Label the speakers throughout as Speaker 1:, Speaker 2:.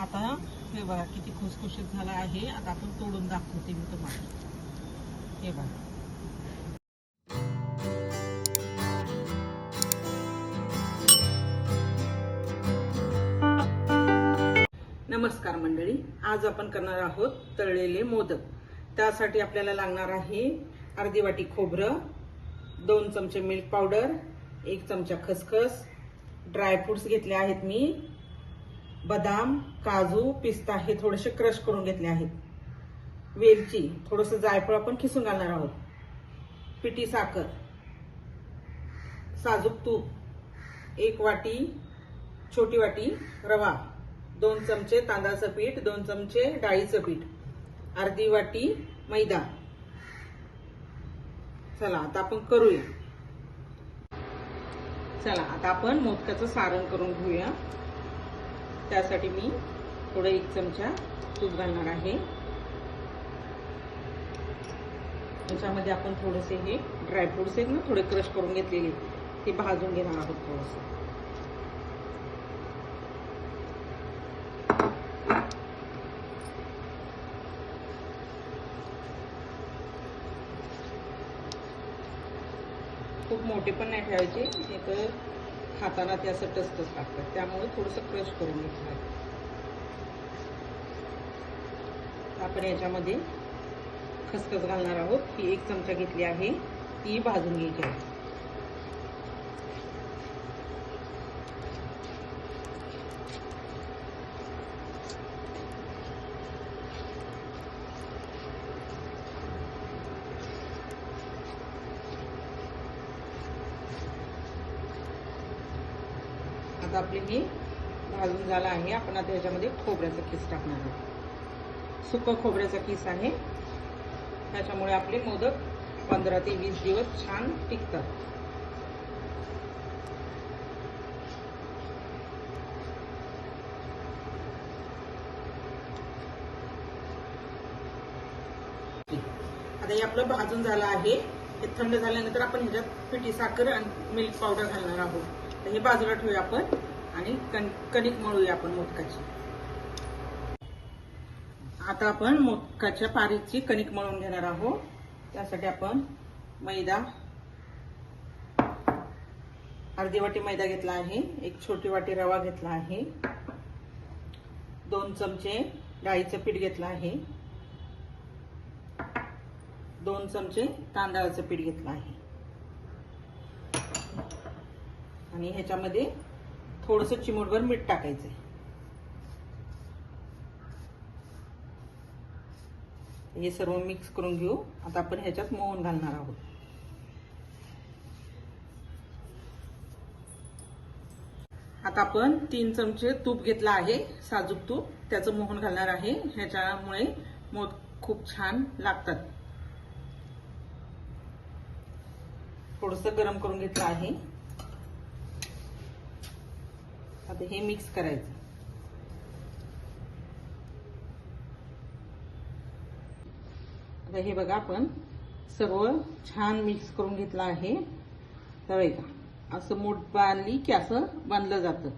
Speaker 1: आता हे बघा किती खुसखुशीत झाला आहे. आता आपण तोडून दाखवते मी तुम्हाला. हे बघा. नमस्कार मंडळी. आज आपण करणार आहोत तळलेले मोदक. त्यासाठी आपल्याला लागणार आहे अर्धी वाटी खोबरं दोन चमचे मिल्क पावडर एक चमचा खसखस. ड्रायफ्रुट्स घेतले आहेत मी. बदाम काजू पिस्ता हे थोडेसे क्रश करून घेतले आहेत. वेलची थोडंसं जायफळ आपण खिसून घालणार आहोत. पिठी साखर साजूक तूप एक वाटी छोटी वाटी रवा दोन चमचे तांदळाचं पीठ दोन चमचे डाळीचं पीठ अर्धी वाटी मैदा. चला आता आपण करूया. चला आता आपण मोदकाचं सारण करून घेऊया. त्यासाठी मी थोडं एक चमचा तूप घालणार आहे. त्याच्यामध्ये आपण थोडेसे हे ड्रायफ्रुट्स आहेत ना थोडे क्रश करून घेतलेले ते भाजून घेणार आहोत थोडंसं. खूप मोठे पण नाही ठेवायचे एक खाताना ते असं टसटस लागतात त्यामुळे थोडंसं क्रश करून घेतलं आहे आपण याच्यामध्ये खसखस घालणार आहोत. ही एक चमचा घेतली आहे. ती भाजून घ्यायची आहे. आता आपली मी भाजून झालं आहे. आपण आता याच्यामध्ये खोबऱ्याचा किस टाकणार आहोत. सुकं खोबऱ्याचा किस आहे. त्याच्यामुळे आपले मोदक पंधरा ते वीस दिवस छान टिकतात. आता हे आपलं भाजून झालं आहे. हे थंड झाल्यानंतर आपण ह्याच्यात पिठी साखर आणि मिल्क पावडर घालणार आहोत. तर हे बाजूला ठेवूया आपण. आणि कण कणिक मळूया आपण मोदकाची. आता आपण मोदकाच्या पारीची कणिक मळून घेणार आहोत. त्यासाठी आपण मैदा अर्धी वाटी मैदा घेतला आहे एक छोटी वाटी रवा घेतला आहे दोन चमचे डाळीचं पीठ घेतलं आहे दोन चमचे तांदळाचं पीठ घेतलं आहे. आणि ह्याच्यामध्ये थोडस चिमूटभर मीठ टाकायचंय. हे सर्व मिक्स करून घेऊ. आता आपण ह्याच्यात मोहन घालणार आहोत. आता आपण तीन चमचे तूप घेतलं आहे साजूक तूप. त्याचं मोहन घालणार आहे. ह्याच्यामुळे मोद खूप छान लागतात. थोडस गरम करून घेतलं आहे. आता हे मिक्स करायचं. आता हे बघा आपण सर्व छान मिक्स करून घेतलं आहे. तर का असं मोठ बांधली की असं बांधलं जातं.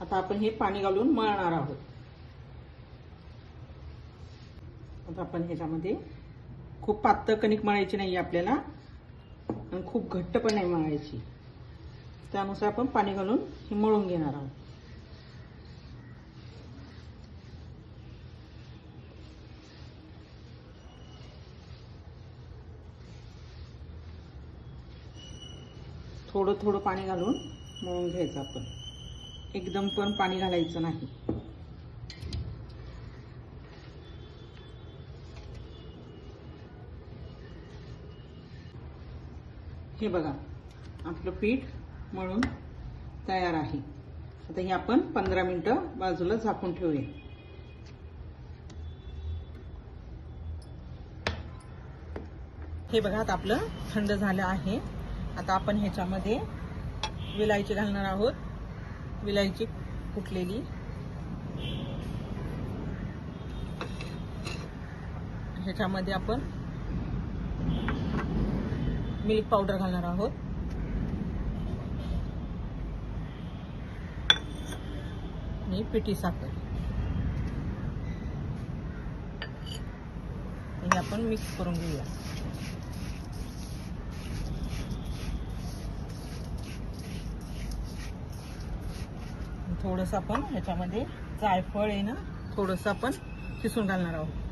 Speaker 1: आता आपण हे पाणी घालून मळणार आहोत. आता आपण ह्याच्यामध्ये खूप पातळ कणिक मळायची नाही आपल्याला. आणि खूप घट्ट पण नाही मळायची. त्यानुसार आपण पाणी घालून हे मळून घेणार आहोत. थोडं थोडं पाणी घालून मळून घ्यायचं आपण. एकदम पण पाणी घालायचं नाही. हे बघा आपलं पीठ मळून तयार आहे. आता हे आपण पंधरा मिनिटं बाजूला झाकून ठेवूया. हे बघा आता आपलं थंड झालं आहे. आता आपण ह्याच्यामध्ये विलायची घालणार आहोत. विलायची कुटलेली. ह्याच्यामध्ये आपण मिल्क पावडर घालणार आहोत. आणि पिठी साखर. हे आपण मिक्स करून घेऊया. थोडंसं आपण ह्याच्यामध्ये जायफळ आहे ना थोडंसं आपण किसून घालणार आहोत.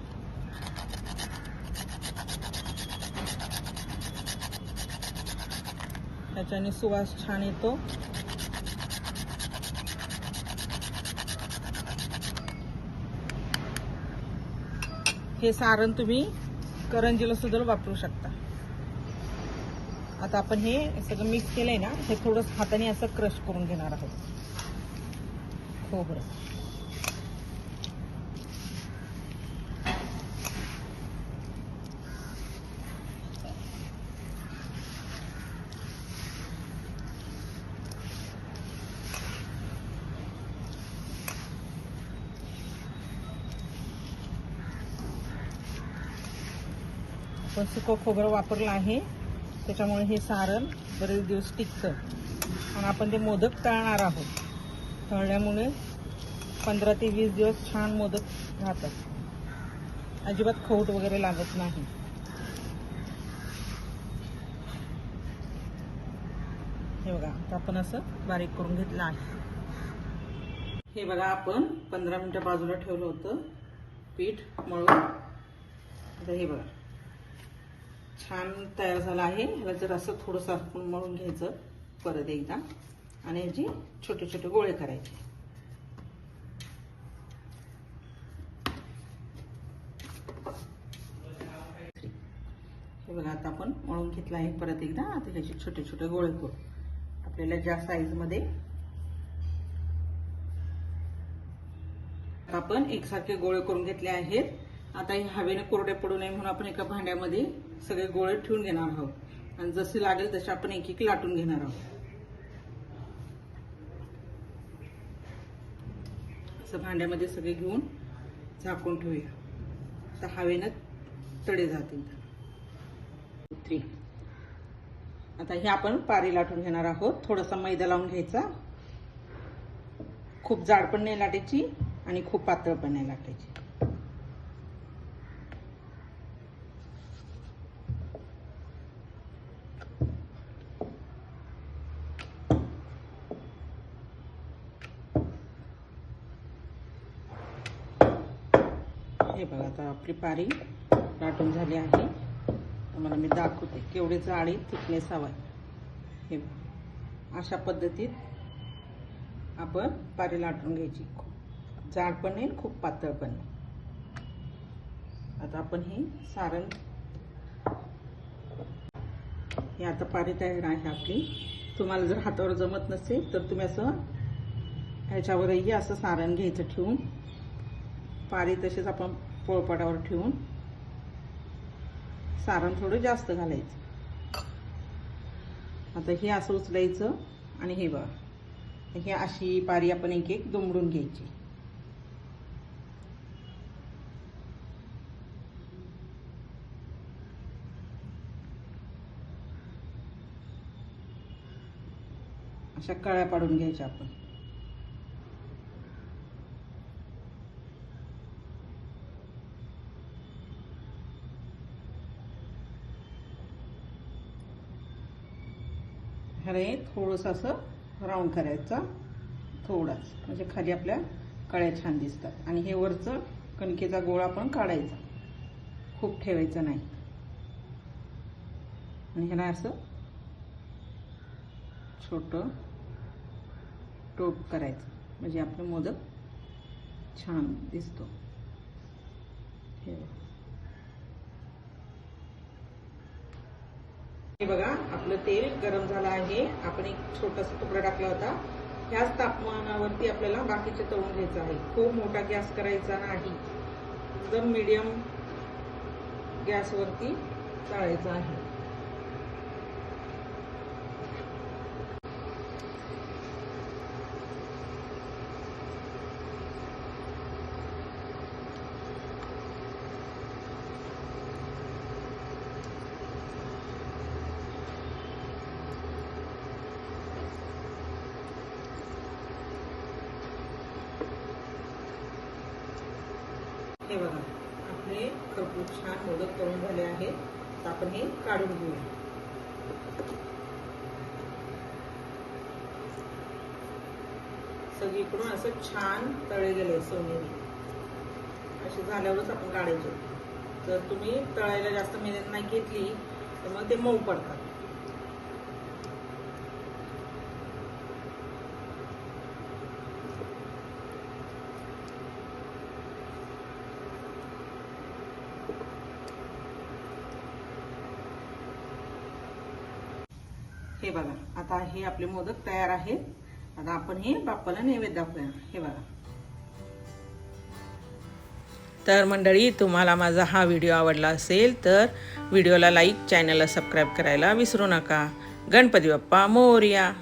Speaker 1: त्याच्याने सुवास छान येतो. हे सारण तुम्ही करंजीला सुद्धा वापरू शकता. आता आपण हे सगळं मिक्स केलंय ना हे थोडंसं हाताने असं क्रश करून घेणार आहोत. हो खोबरं आपण सुकं खोबरं वापरलं आहे. त्याच्यामुळे हे सारण बरेच दिवस टिकतं. आणि आपण ते मोदक तळणार आहोत. तळल्यामुळे पंधरा ते वीस दिवस छान मोदक राहतात. अजिबात खौट वगैरे लागत नाही. हे बघा आता आपण असं बारीक करून घेतलं आहे. हे बघा आपण पंधरा मिनिटं बाजूला ठेवलं होतं. पीठ मळून. आता हे बघा. छान तयार झालं आहे. ह्याला जर असं थोडंसं आपण मळून घ्यायचं परत एकदा. आणि ह्याचे छोटे छोटे गोळे करायचे. हे बघा आता आपण मळून घेतलं आहे परत एकदा. आता ह्याचे छोटे छोटे गोळे करू. आपल्याला ज्या साईजमध्ये आपण एकसारखे गोळे करून घेतले आहेत. आता हे हवेने कोरडे पडू नये म्हणून आपण एका भांड्यामध्ये सगळे गोळे ठेवून घेणार आहोत. आणि जसे लागेल तसे आपण एक एक लाटून घेणार आहोत. असं भांड्यामध्ये सगळे घेऊन झाकून ठेवूया. असं हवेनं तडे जातील आता हे आपण पारी लाटून घेणार आहोत. थोडासा मैदा लावून घ्यायचा. खूप जाड पण नाही लाटायची आणि खूप पातळ पण नाही लाटायची. हे आपली पारी लाटून झाली आहे. तुम्हाला मी दाखवते केवढी जाळी थिकनेस हवा हे अशा पद्धतीत आपण पारी लाटून घ्यायची. खूप जाड पण नाही खूप पातळ पण नाही आता आपण हे सारण हे आता पारी तयार आहे आपली. तुम्हाला जर हातावर जमत नसेल तर तुम्ही असं ह्याच्यावरही असं सारण घ्यायचं ठेवून. पारी तसेच आपण पोळपाटावर ठेवून सारण थोडं जास्त घालायचं. आता हे असं उचलायचं आणि हे बघा. हे अशी पारी आपण एक एक दुमडून घ्यायची. अशा कळ्या पाडून घ्यायच्या आपण. ह्याला थोडंसं असं राऊंड करायचा. थोडाच. म्हणजे खाली आपल्या कळ्या छान दिसतात. आणि हे वरचं कणकेचा गोळा पण काढायचा. खूप ठेवायचं नाही. आणि ह्याला असं छोटं टोप करायचं. म्हणजे आपलं मोदक छान दिसतो. ठेवा हे बघा आपलं तेल गरम झालं आहे. आपण एक छोटासा तुकडा टाकला होता. ह्याच तापमानावरती आपल्याला बाकीचे तळून घ्यायचं आहे. खूप मोठा गॅस करायचा नाही. एकदम मीडियम गॅसवरती तळायचं आहे. हे बघा. आपले खरपूस छान मोदक करून झाले आहेत. तर आपण हे काढून घेऊया. सगळीकडून असं छान तळे गेले सोनेरी. असे झाल्यावरच आपण काढायचे. जर तुम्ही तळायला जास्त मेहनत नाही घेतली तर मग ते मऊ पडतात. हे बघा आता हे आपले मोदक तयार आहेत. आता आपण हे बाप्पाला नैवेद्य दाखवूया. हे बघा. तर मंडळी तुम्हाला माझा हा व्हिडिओ आवडला असेल तर व्हिडिओला लाईक चॅनलला सबस्क्राईब करायला विसरू नका. गणपती बाप्पा मोर्या!